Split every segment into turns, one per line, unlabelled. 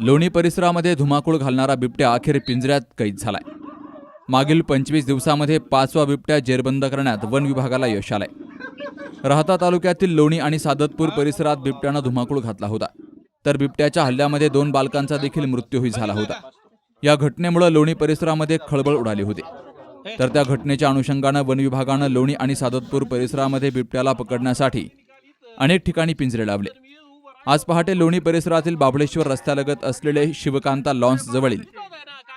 लोणी परिसरामध्ये धुमाकूळ घालणारा बिबट्या अखेर पिंजऱ्यात कैद झालाय. मागील पंचवीस दिवसामध्ये पाचवा बिबट्या जेरबंद करण्यात वन विभागाला यश आलंय. राहता तालुक्यातील लोणी आणि सादतपूर परिसरात बिबट्यानं धुमाकूळ घातला होता. तर बिबट्याच्या हल्ल्यामध्ये दोन बालकांचा देखील मृत्यूही झाला होता. या घटनेमुळे लोणी परिसरामध्ये खळबळ उडाली होती. तर त्या घटनेच्या अनुषंगानं वन विभागानं लोणी आणि सादतपूर परिसरामध्ये बिबट्याला पकडण्यासाठी अनेक ठिकाणी पिंजरे लावले. आज पहाटे लोणी परिसरातील बाबळेश्वर रस्त्यालगत असलेले शिवकांता लॉन्स जवळील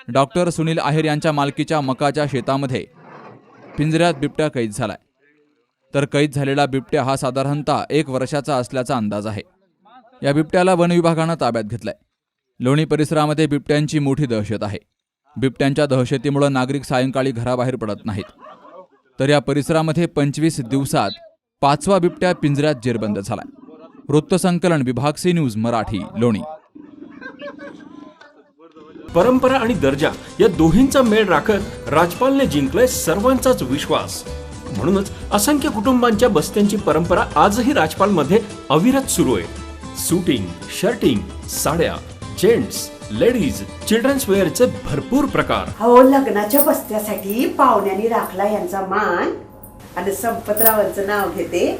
डॉक्टर सुनील आहेर यांच्या मालकीच्या मकाच्या शेतामध्ये पिंजऱ्यात बिबट्या कैद झालाय. तर कैद झालेला बिबट्या हा साधारणतः एक वर्षाचा असल्याचा अंदाज आहे. या बिबट्याला वन विभागानं ताब्यात घेतलाय. लोणी परिसरामध्ये बिबट्यांची मोठी दहशत आहे. बिबट्यांच्या दहशतीमुळे नागरिक सायंकाळी घराबाहेर पडत नाहीत. तर या परिसरामध्ये पंचवीस दिवसात पाचवा बिबट्या पिंजऱ्यात जेरबंद झालाय. वृत्तसंकलन विभाग सी न्यूज मराठी लोणी.
परंपरा आणि दर्जा या दोन्हींचा मेळ राखत राजपालने जिंकलाय सर्वांचाच विश्वास. म्हणूनच असंख्य कुटुंबांच्या बस्त्यांची परंपरा आजही राजपालमध्ये अविरत सुरू आहे. सुटिंग शर्टिंग साड्या जेंट्स लेडीज चिल्ड्रन्स वेअरचे भरपूर प्रकार.
हो लग्नाच्या बस्त्यासाठी पाहुण्यांनी राखला यांचा मान. आणि संपतरावांचं नाव घेते